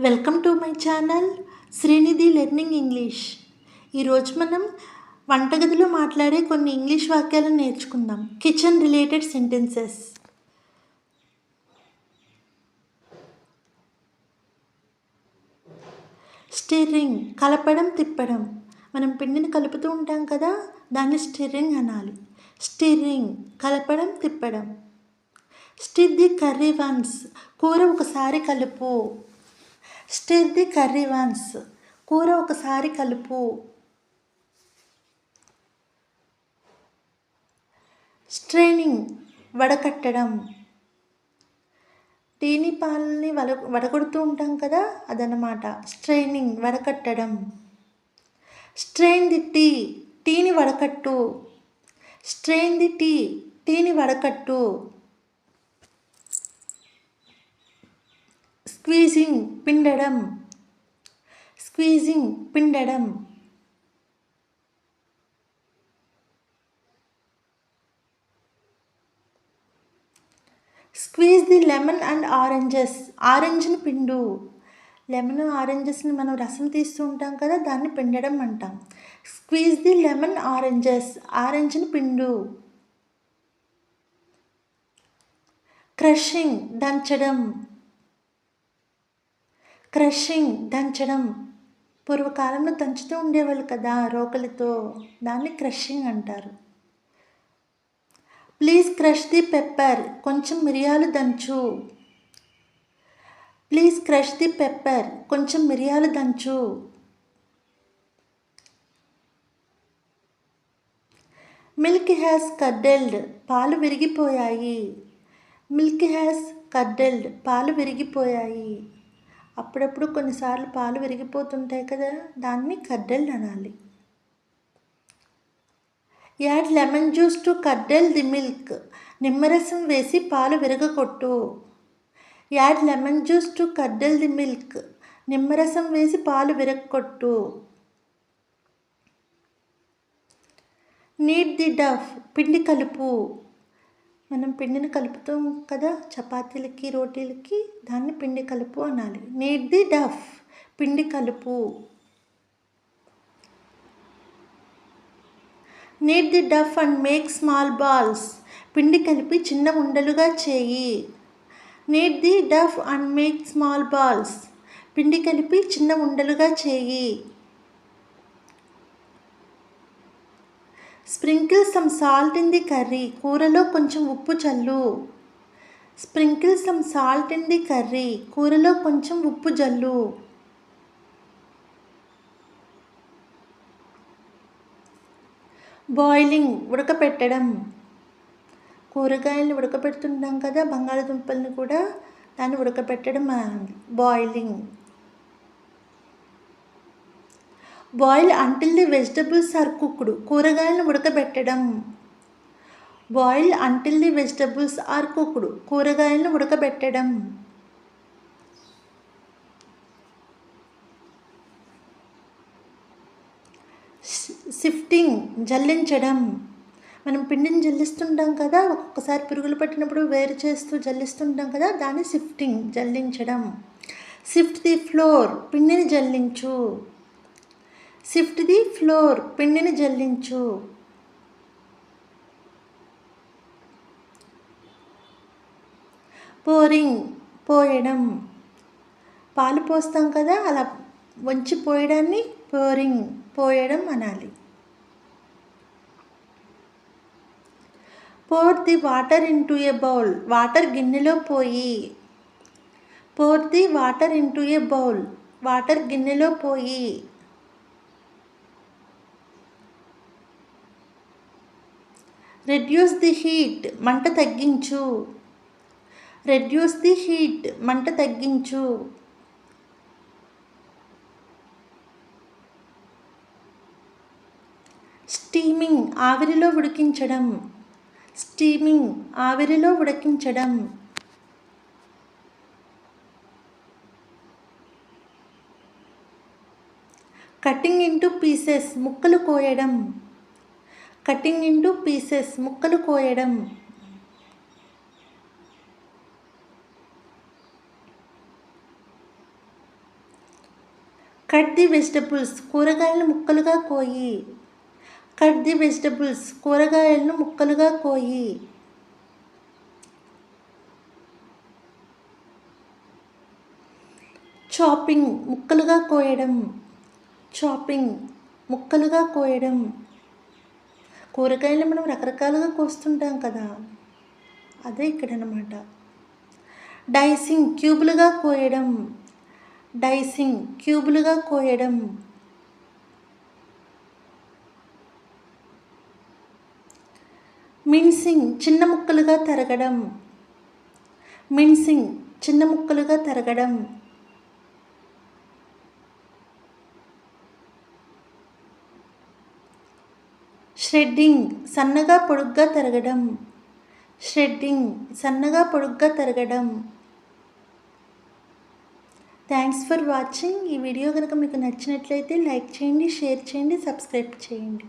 Welcome to my channel Srinidhi learning English. ఈరోజు మనం వంటగదిలో మాట్లాడే కొన్ని ఇంగ్లీష్ వాక్యాలను నేర్చుకుందాం. Kitchen related sentences. స్టిర్రింగ్ కలపడం తిప్పడం. మనం పిండిని కలుపుతూ ఉంటాం కదా దాన్ని స్టిర్రింగ్ అనాలి. స్టిర్రింగ్ కలపడం తిప్పడం. స్టిర్ ది కర్రీ వన్స్ కూర ఒకసారి కలుపు. Stir the curry once. కూర ఒకసారి కలుపు. స్ట్రైనింగ్ వడకట్టడం. టీని పాలని వడ వడగొడుతూ ఉంటాం కదా అదనమాట స్ట్రైనింగ్ వడకట్టడం. స్ట్రెయిన్ ది టీ టీని వడకట్టు. స్ట్రెయిన్ ది టీ టీని వడకట్టు. స్క్వీజింగ్ పిండడం స్క్వీజింగ్ పిండడం squeeze the lemon and oranges ఆరెంజ్ని పిండు. లెమన్ ఆరెంజెస్ని మనం రసం తీస్తూ ఉంటాం కదా దాన్ని పిండడం అంటాం. స్క్వీజ్ ది లెమన్ ఆరెంజెస్ ఆరెంజ్ని పిండు. క్రషింగ్ దంచడం. క్రషింగ్ దంచడం. పూర్వకాలంలో దంచుతూ ఉండేవాళ్ళు కదా రోకలితో. దాన్ని క్రషింగ్ అంటారు. ప్లీజ్ క్రష్ ది పెప్పర్ కొంచెం మిరియాలు దంచు. ప్లీజ్ క్రష్ ది పెప్పర్ కొంచెం మిరియాలు దంచు. మిల్క్ హ్యాస్ కర్డెల్డ్ పాలు విరిగిపోయాయి. మిల్క్ హ్యాస్ కర్డెల్డ్ పాలు విరిగిపోయాయి. అప్పుడప్పుడు కొన్నిసార్లు పాలు విరిగిపోతుంటాయి కదా దాన్ని కడ్డెలు అనాలి. Add lemon juice to curdle the milk. నిమ్మరసం వేసి పాలు విరగకొట్టు add lemon juice to curdle the milk. నిమ్మరసం వేసి పాలు విరగకొట్టు నీట్ ది డఫ్. పిండి కలుపు. మనం పిండిని కలుపుతాం కదా చపాతీలకి రోటీలకి దాన్ని పిండి కలుపు అనాలి. నీట్ ది డఫ్ పిండి కలుపు. Knead the dough and make small balls పిండి కలిపి చిన్న ఉండలుగా చేయి. Knead the dough and make small balls పిండి కలిపి చిన్న ఉండలుగా చేయి. Sprinkle some salt in the curry. కూరలో కొంచెం ఉప్పు చల్లు sprinkle some salt in the curry. కూరలో కొంచెం ఉప్పు జల్లు. బాయిలింగ్ ఉడకపెట్టడం. కూరగాయలను ఉడకపెడుతుంటాం కదా బంగాళదుంపల్ని కూడా దాన్ని ఉడకపెట్టడం boiling. Boil until the vegetables are cooked కూరగాయలను ఉడకబెట్టడం. Boil until the vegetables are cooked కూరగాయలను ఉడకబెట్టడం. సిఫ్టింగ్ జల్లించడం. మనం పిండిని జల్లిస్తుంటాం కదా ఒక్కొక్కసారి పురుగులు పట్టినప్పుడు వేరు చేస్తూ జల్లిస్తుంటాం కదా దాన్ని సిఫ్టింగ్ జల్లించడం. సిఫ్ట్ ది ఫ్లోర్ పిండిని జల్లించు. షిఫ్ట్ ది ఫ్లోర్ పిండిని జల్లించు. పోరింగ్ పోయడం. పాలు పోస్తాం కదా అలా వంచి పోయడాన్ని పోరింగ్ పోయడం అనాలి. Pour the water into a bowl water గిన్నెలో పోయి. Pour the water into a bowl water గిన్నెలో పోయి. రెడ్యూస్ ది హీట్ మంట తగ్గించు. రెడ్యూస్ ది హీట్ మంట తగ్గించు. స్టీమింగ్ ఆవిరిలో ఉడికించడం. స్టీమింగ్ ఆవిరిలో ఉడికించడం. కటింగ్ ఇంటూ పీసెస్ ముక్కలు కోయడం. కటింగ్ ఇంటూ పీసెస్ ముక్కలు కోయడం. కట్ ది వెజిటబుల్స్ కూరగాయలను ముక్కలుగా కోయి. కట్ ది వెజిటబుల్స్ కూరగాయలను ముక్కలుగా కోయి. చాపింగ్ ముక్కలుగా కోయడం. చాపింగ్ ముక్కలుగా కోయడం. కూరగాయలు మనం రకరకాలుగా కోస్తుంటాం కదా. అదే ఇక్కడ అనమాట డైసింగ్ క్యూబులుగా కోయడం. డైసింగ్ క్యూబులుగా కోయడం. మిన్సింగ్ చిన్న ముక్కలుగా తరగడం. మిన్సింగ్ చిన్న ముక్కలుగా తరగడం. ష్రెడ్డింగ్ సన్నగా పొడుగ్గా తరగడం. ష్రెడ్డింగ్ సన్నగా పొడుగ్గా తరగడం. థ్యాంక్స్ ఫర్ వాచింగ్ ఈ వీడియో కనుక మీకు నచ్చినట్లయితే లైక్ చేయండి షేర్ చేయండి సబ్స్క్రైబ్ చేయండి.